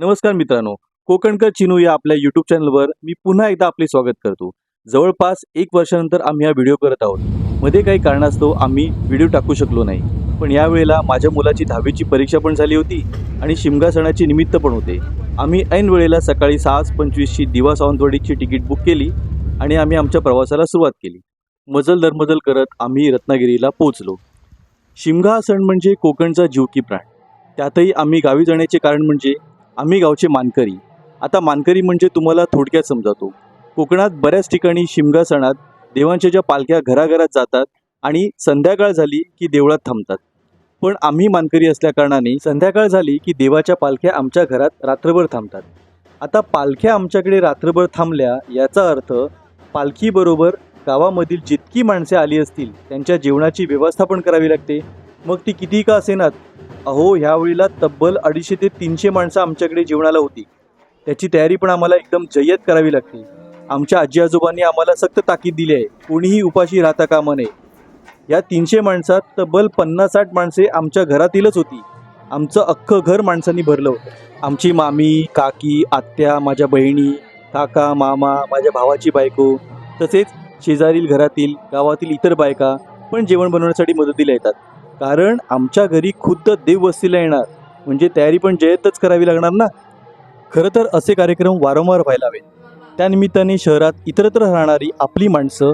नमस्कार मित्रांनो कोकणकर चिनू या आपल्या यूट्यूब चॅनलवर मी पुन्हा एकदा आपले स्वागत करतो. जवळपास एक वर्षानंतर आम्ही हा व्हिडिओ करत आहोत. मध्ये काही कारणास्तव आम्ही व्हिडिओ टाकू शकलो नाही. पण यावेळेला माझ्या मुलाची दहावीची परीक्षा पण झाली होती आणि शिमगा सणाचे निमित्त पण होते. आम्ही ऐन वेळेला सकाळी सहाच पंचवीसची दिवा सावंतवाडीची तिकीट बुक केली आणि आम्ही आमच्या प्रवासाला सुरुवात केली. मजल दरमजल करत आम्ही रत्नागिरीला पोहोचलो. शिमगा हा सण म्हणजे कोकणचा जीवकी प्राण. त्यातही आम्ही गावी जाण्याचे कारण म्हणजे आम्ही गावचे मानकरी. आता मानकरी म्हणजे तुम्हाला थोडक्यात समजावतो. कोकणात बऱ्याच ठिकाणी शिमगा सणात देवांच्या ज्या पालख्या घराघरात जातात आणि संध्याकाळ झाली की देवळात थांबतात. पण आम्ही मानकरी असल्याकारणाने संध्याकाळ झाली की देवाच्या पालख्या आमच्या घरात रात्रभर थांबतात. आता पालख्या आमच्याकडे रात्रभर थांबल्या याचा अर्थ पालखीबरोबर गावामधील जितकी माणसे आली असतील त्यांच्या जेवणाची व्यवस्था पण करावी लागते. मग ती किती का असेनात? अहो ह्यावेळीला तब्बल अडीचशे ते तीनशे माणसं आमच्याकडे जेवणाला होती. त्याची तयारी पण आम्हाला एकदम जय्यत करावी लागते आमच्या आजी आजोबांनी आम्हाला सक्त ताकीद दिली आहे. कोणीही उपाशी राहता कामा नये. या तीनशे माणसात तब्बल पन्नास साठ माणसे आमच्या घरातीलच होती. आमचं अख्खं घर माणसांनी भरलं होतं. आमची मामी काकी आत्या माझ्या बहिणी काका मामा माझ्या भावाची बायको तसेच शेजारील घरातील गावातील इतर बायका पण जेवण बनवण्यासाठी मदतीला येतात. कारण आमच्या घरी खुद्द देववस्तीला येणार. म्हणजे तयारी पण जयतच करावी लागणार ना? खरं तर असे कार्यक्रम वारंवार व्हायला हवेत. त्यानिमित्ताने शहरात इतरत्र राहणारी आपली माणसं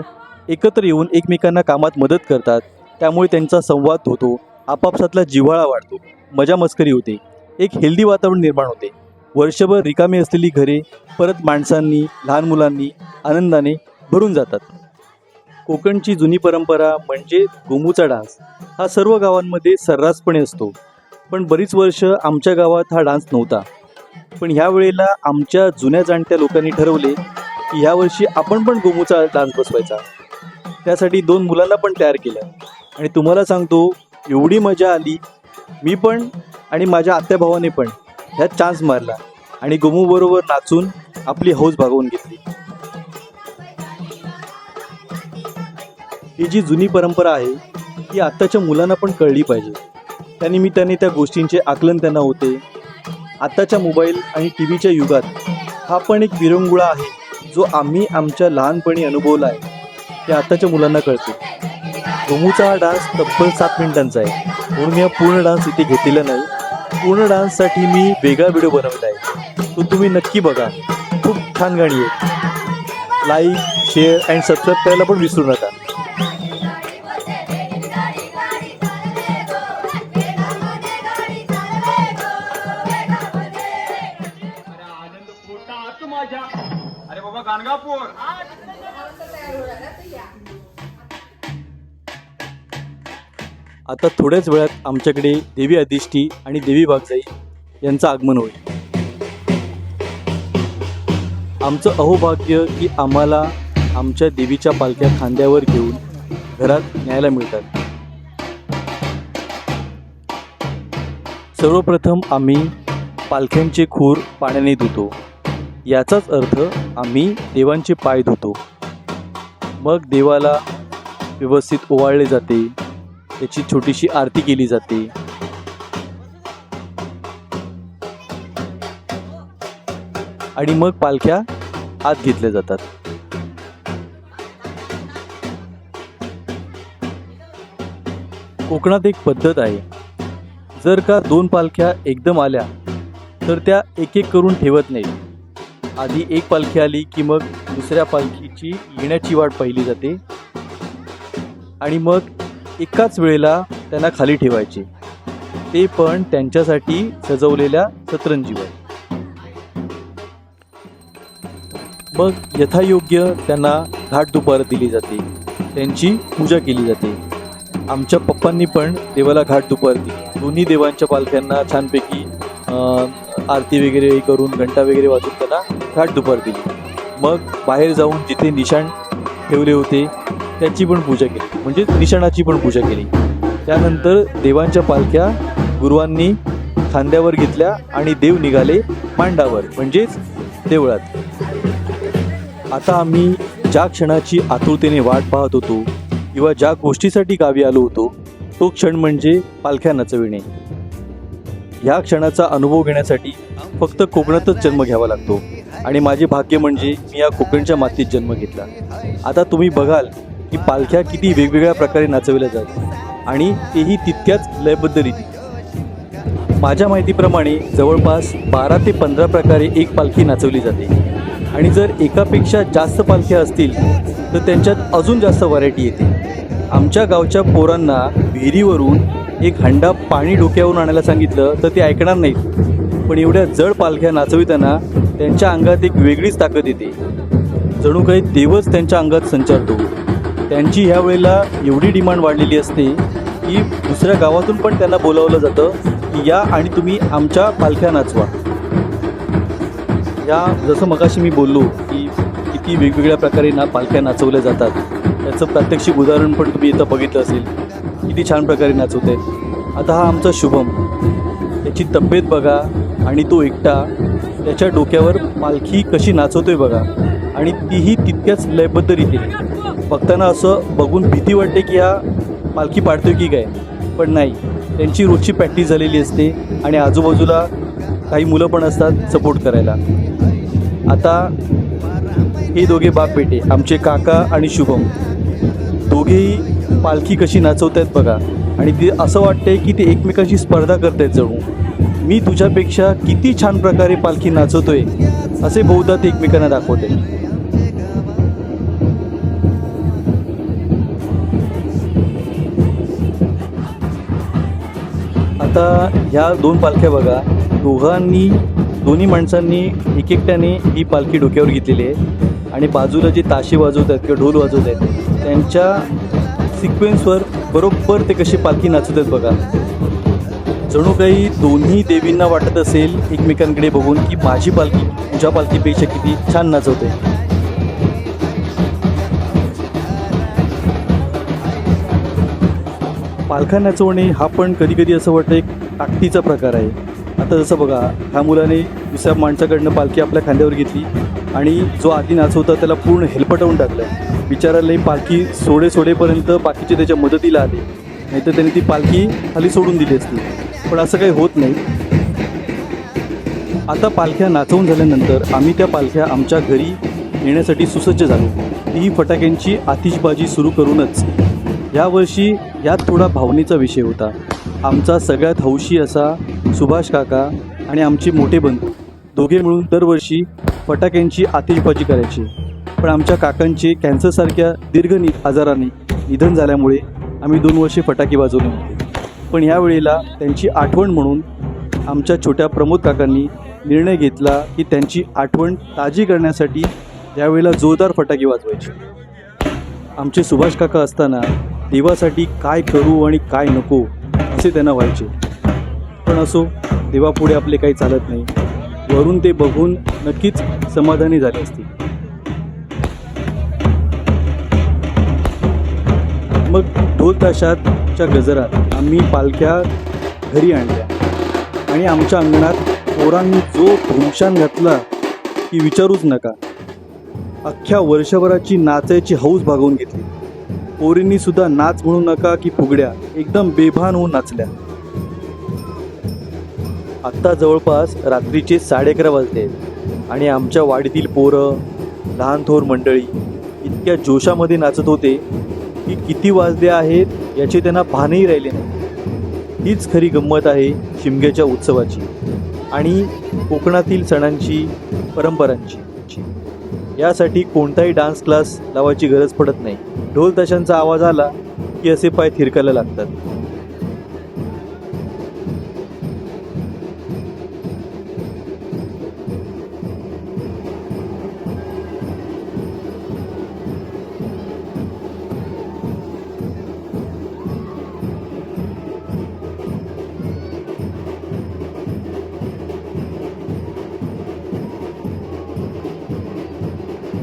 एकत्र येऊन एकमेकांना कामात मदत करतात. त्यामुळे त्यांचा संवाद होतो. आपापसातला जिव्हाळा वाढतो. मजा मस्करी होते. एक हेल्दी वातावरण निर्माण होते. वर्षभर रिकामी असलेली घरे परत माणसांनी लहान मुलांनी आनंदाने भरून जातात. कोकणची जुनी परंपरा म्हणजे गोमूचा डान्स. हा सर्व गावांमध्ये सर्रासपणे असतो. पण बरीच वर्ष आमच्या गावात हा डान्स नव्हता. पण ह्या वेळेला आमच्या जुन्या जाणत्या लोकांनी ठरवले की ह्या वर्षी आपण पण गोमूचा डान्स बसवायचा. त्यासाठी दोन मुलांना पण तयार केलं. आणि तुम्हाला सांगतो एवढी मजा आली. मी पण आणि माझ्या आत्या भावाने पण ह्यात चान्स मारला. आणि गोमूबरोबर नाचून आपली हौस भागवून घेतली. ही जी जुनी परंपरा आहे ती आत्ताच्या मुलांना पण कळली पाहिजे. त्यानिमित्ताने त्या गोष्टींचे आकलन त्यांना होते. आत्ताच्या मोबाईल आणि टी व्हीच्या युगात हा पण एक विरंगुळा आहे जो आम्ही आमच्या लहानपणी अनुभवला आहे. ते आत्ताच्या मुलांना कळते. गोमूचा हा डान्स तब्बल सात मिनिटांचा आहे. म्हणून मी हा पूर्ण डान्स इथे घेतलेला नाही. पूर्ण डान्ससाठी मी वेगळा व्हिडिओ बनवला आहे. तो तुम्ही नक्की बघा. खूप छान गाणी आहे लाईक शेअर अँड सबस्क्राईब करायला पण विसरू नका. गाणगापूर आता थोड्याच वेळात आमच्याकडे देवी अधिष्ठी आणि देवी बागजाई यांचं आगमन होईल. आमचं अहोभाग्य की आम्हाला आमच्या देवीच्या पालख्या खांद्यावर घेऊन घरात न्यायला मिळतात. सर्वप्रथम आम्ही पालख्यांचे खूर पाण्याने धुतो. याचाच अर्थ आम्ही देवांचे पाय धुतो. मग देवाला व्यवस्थित ओवाळले जाते. त्याची छोटीशी आरती केली जाते. आणि मग पालख्या आत घेतल्या जातात. कोकणात एक पद्धत आहे. जर का दोन पालख्या एकदम आल्या तर त्या एक एक करून ठेवत नाही आधी एक पालखी आली की मग दुसऱ्या पालखीची येण्याची वाट पाहिली जाते. आणि मग एकाच वेळेला त्यांना खाली ठेवायचे. ते पण त्यांच्यासाठी सजवलेल्या सतरंजीवर. मग यथायोग्य त्यांना घाट दुपार दिली जाते. त्यांची पूजा केली जाते. आमच्या पप्पांनी पण देवाला घाट दुपार दिली. दोन्ही देवांच्या पालख्यांना छानपैकी आरती वगैरे करून घंटा वगैरे वाजून त्यांना घाट दुपार दिली. मग बाहेर जाऊन जिथे निशाण ठेवले होते त्याची पण पूजा केली. म्हणजे निशाणाची पण पूजा केली. त्यानंतर देवांच्या पालख्या गुरुवांनी खांद्यावर घेतल्या आणि देव निघाले मांडावर म्हणजेच देवळात. आता आम्ही ज्या क्षणाची आतुरतेने वाट पाहत होतो किंवा ज्या गोष्टीसाठी गावी आलो होतो तो क्षण म्हणजे पालख्या नचविणे. ह्या क्षणाचा अनुभव घेण्यासाठी फक्त कोकणातच जन्म घ्यावा लागतो. आणि माझे भाग्य म्हणजे मी या कोकणच्या मातीत जन्म घेतला. आता तुम्ही बघाल की पालख्या किती वेगवेगळ्या प्रकारे नाचवल्या जातात आणि तेही तितक्याच लयबद्ध रीती माझ्या माहितीप्रमाणे जवळपास बारा ते पंधरा प्रकारे एक पालखी नाचवली जाते. आणि जर एकापेक्षा जास्त पालख्या असतील तर त्यांच्यात अजून जास्त व्हरायटी येते. आमच्या गावच्या पोरांना विहिरीवरून एक हंडा पाणी डोक्यावरून आणायला सांगितलं तर ते ऐकणार नाहीत. पण एवढ्या जड पालख्या नाचविताना त्यांच्या अंगात एक वेगळीच ताकद येते. जणू काही देवच त्यांच्या अंगात संचारतो त्यांची ह्या वेळेला एवढी डिमांड वाढलेली असते की दुसऱ्या गावातून पण त्यांना बोलावलं जातं की या आणि तुम्ही आमच्या पालख्या नाचवा. या जसं मगाशी मी बोललो की किती वेगवेगळ्या प्रकारे ना पालख्या नाचवल्या जातात. त्याचं प्रात्यक्षिक उदाहरण पण तुम्ही इथं बघितलं असेल. किती छान प्रकारे नाचवत. आहेत आता हा आमचा शुभम. त्याची तब्येत बघा आणि तो एकटा. त्याच्या डोक्यावर पालखी कशी नाचवतोय बघा. आणि तीही तितक्याच लयबद्ध रीतीने बघताना असं बघून भीती वाटते की हा पालखी पाडतोय की काय. पण नाही. त्यांची रोजची प्रॅक्टिस झालेली असते आणि आजूबाजूला काही मुलं पण असतात सपोर्ट करायला. आता हे दोघे बाप बेटे आमचे काका आणि शुभम दोघेही पालखी कशी नाचवत आहेत बघा. आणि ते असं वाटतंय की ते एकमेकांशी स्पर्धा करत आहेत जणू. मी तुझ्यापेक्षा किती छान प्रकारे पालखी नाचवतोय असे बहुधा ते एकमेकांना दाखवते. आता ह्या दोन पालख्या बघा दोघांनी दोन्ही माणसांनी एक एकट्याने ही पालखी डोक्यावर घेतलेली आहे. आणि बाजूला जे ताशे वाजवत आहेत किंवा ढोल वाजवत आहेत त्यांच्या सिक्वेन्सवर बरोबर ते कशी पालखी नाचवत आहेत बघा. जणू काही दोन्ही देवींना वाटत असेल एकमेकांकडे बघून की माझी पालखी तुझ्या पालखीपेक्षा किती छान नाचवते. पालखा नाचवणे हा पण कधी कधी असं वाटतं एक ताकदीचा प्रकार आहे. आता जसं बघा ह्या मुलाने दुसऱ्या माणसाकडनं पालखी आपल्या खांद्यावर घेतली आणि जो आधी नाचवता त्याला पूर्ण हेलपटवून टाकलं. बिचाराला पालखी सोडे सोडेपर्यंत बाकीचे त्याच्या मदतीला आले. नाहीतर त्याने ती पालखी खाली सोडून दिली असती. पण असं काही होत नाही. आता पालख्या नाचवून झाल्यानंतर आम्ही त्या पालख्या आमच्या घरी येण्यासाठी सुसज्ज झालो. तीही फटाक्यांची आतिषबाजी सुरू करूनच. यावर्षी यात थोडा भावनेचा विषय होता. आमचा सगळ्यात हौशी असा सुभाष काका आणि आमचे मोठे बंधू. दोघे मिळून दरवर्षी फटाक्यांची आतिषबाजी करायची. पण आमच्या काकांचे कॅन्सरसारख्या दीर्घ नि आजाराने निधन झाल्यामुळे आम्ही दोन वर्षे फटाके वाजवले. होते पण या वेळेला त्यांची आठवण म्हणून आमच्या छोट्या प्रमोद काकांनी निर्णय घेतला की त्यांची आठवण ताजी करण्यासाठी यावेळेला जोरदार फटाके वाजवायचे. आमचे सुभाष काका असताना देवासाठी काय करू आणि काय नको असे त्यांना व्हायचे. पण असो देवापुढे आपले काही चालत नाही. वरून ते बघून नक्कीच समाधानी झाले असतील. मग ढोल ताशातच्या गजरात आम्ही पालख्या घरी आणल्या. आणि आमच्या अंगणात पोरांनी जो धुमशान घातला की विचारूच नका. अख्ख्या वर्षभराची नाचायची हौस भागवून घेतली. पोरींनी सुद्धा नाच म्हणू नका की फुगड्या एकदम बेभान होऊन नाचल्या. आत्ता जवळपास रात्रीचे साडे अकरा वाजले आणि आमच्या वाडीतील पोरं लहान थोर मंडळी इतक्या जोशामध्ये नाचत होते की किती वाजले आहेत याचे त्यांना भानही राहिले नाही. हीच खरी गंमत आहे शिमग्याच्या उत्सवाची आणि कोकणातील सणांची परंपरांची. यासाठी कोणताही डान्स क्लास लावायची गरज पडत नाही. ढोल ताशांचा आवाज आला की असे पाय थिरकायला लागतात.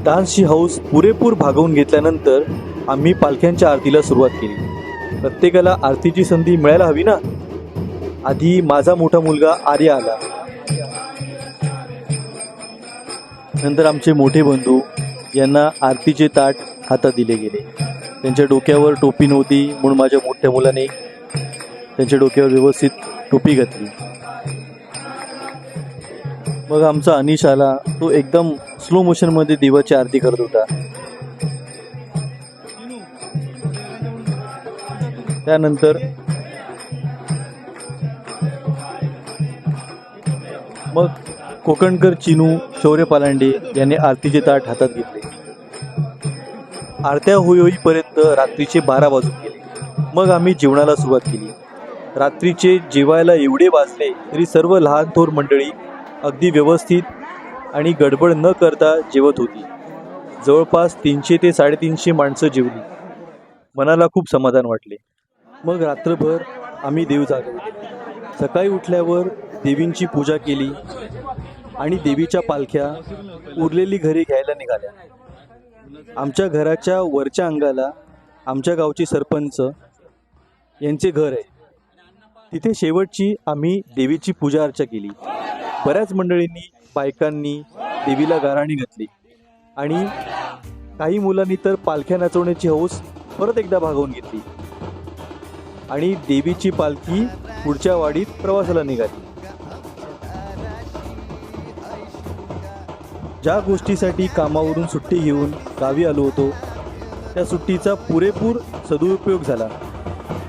डान्सची हौस पुरेपूर भागवून घेतल्यानंतर आम्ही पालख्यांच्या आरतीला सुरुवात केली. प्रत्येकाला आरतीची संधी मिळायला हवी ना? आधी माझा मोठा मुलगा आर्य आला. नंतर आमचे मोठे बंधू यांना आरतीचे ताट हातात दिले गेले. त्यांच्या डोक्यावर टोपी नव्हती म्हणून माझ्या मोठ्या मुलाने त्यांच्या डोक्यावर व्यवस्थित टोपी घातली. मग आमचा अनिश आला. तो एकदम स्लो मोशनमध्ये देवाची आरती करत होता. त्यानंतर मग कोकणकर चिनू शौर्य पालांडे यांनी आरतीचे ताट हातात घेतले. आरत्या होई होईपर्यंत रात्रीचे बारा वाजून गेले. मग आम्ही जेवणाला सुरुवात केली. रात्रीचे जेवायला एवढे वाजले तरी सर्व लहान थोर मंडळी अगदी व्यवस्थित आणि गडबड न करता जेवत होती. जवळपास तीनशे ते साडेतीनशे माणसं जेवली. मनाला खूप समाधान वाटले. मग रात्रभर आम्ही देव जागवले. सकाळी उठल्यावर देवींची पूजा केली आणि देवीच्या पालख्या उरलेली घरी घ्यायला निघाल्या. आमच्या घराच्या वरच्या अंगाला आमच्या गावचे सरपंच यांचे घर आहे. तिथे शेवटची आम्ही देवीची पूजा अर्चा केली. बऱ्याच मंडळींनी बायकांनी देवीला गाराणी घातली. आणि काही मुलांनी तर पालख्या नाचवण्याची हौस परत एकदा भागवून घेतली. आणि देवीची पालखी पुढच्या वाडीत प्रवासाला निघाली. ज्या गोष्टीसाठी कामावरून सुट्टी घेऊन गावी आलो होतो त्या सुट्टीचा पुरेपूर सदुपयोग झाला.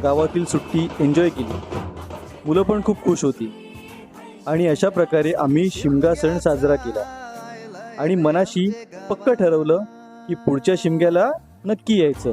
गावातील सुट्टी एन्जॉय केली. मुलं पण खूप खुश होती. आणि अशा प्रकारे आम्ही शिमगा सण साजरा केला. आणि मनाशी पक्क ठरवलं की पुढच्या शिमग्याला नक्की यायचं.